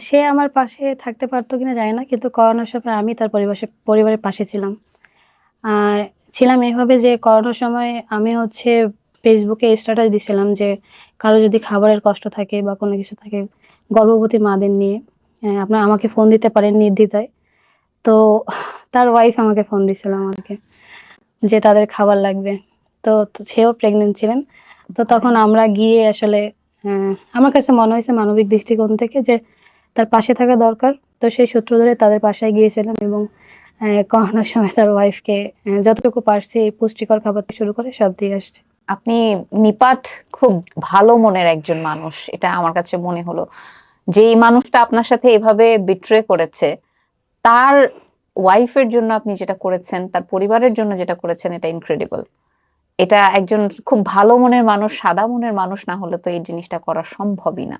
সে আমার পাশে থাকতে পারতো কিনা জানি না কিন্তু করোনার সময় আমি তার পরিবেশে পরিবারের পাশে ছিলাম। ছিলাম এভাবে যে করোনার সময় আমি হচ্ছে ফেসবুকে স্ট্যাটাস দিছিলাম যে কারও যদি খাবারের কষ্ট থাকে বা কোনো কিছু থাকে গর্ভবতী মাদের নিয়ে আহ, আপনার আমাকে ফোন দিতে পারেন নির্দ্বিধায়। তো তার ওয়াইফ আমাকে ফোন দিছিল আমাকে যে তাদের খাবার লাগবে। তো সেও প্রেগনেন্ট ছিলেন। তো তখন আমরা গিয়ে আসলে আহ, আমার কাছে মনে হয়েছে মানবিক দৃষ্টিকোণ থেকে যে তার পাশে থাকা দরকার। তো সেই সূত্র ধরে তাদের বাসায় গিয়েছিলাম এবং আহ, করোনার সময় তার ওয়াইফকে যতটুকু পারছি পুষ্টিকর খাবার শুরু করে সব দিয়ে আসছে। আপনি নিপাট খুব ভালো মনের একজন মানুষ এটা আমার কাছে মনে হলো। যে এই মানুষটা আপনার সাথে এভাবে বিট্রে করেছে তার ওয়াইফের জন্য আপনি যেটা করেছেন তার পরিবারের জন্য যেটা করেছেন এটা ইনক্রেডিবল এটা একজন খুব ভালো মনের মানুষ সাদা মনের মানুষ না হলে তো এই জিনিসটা করা সম্ভবই না।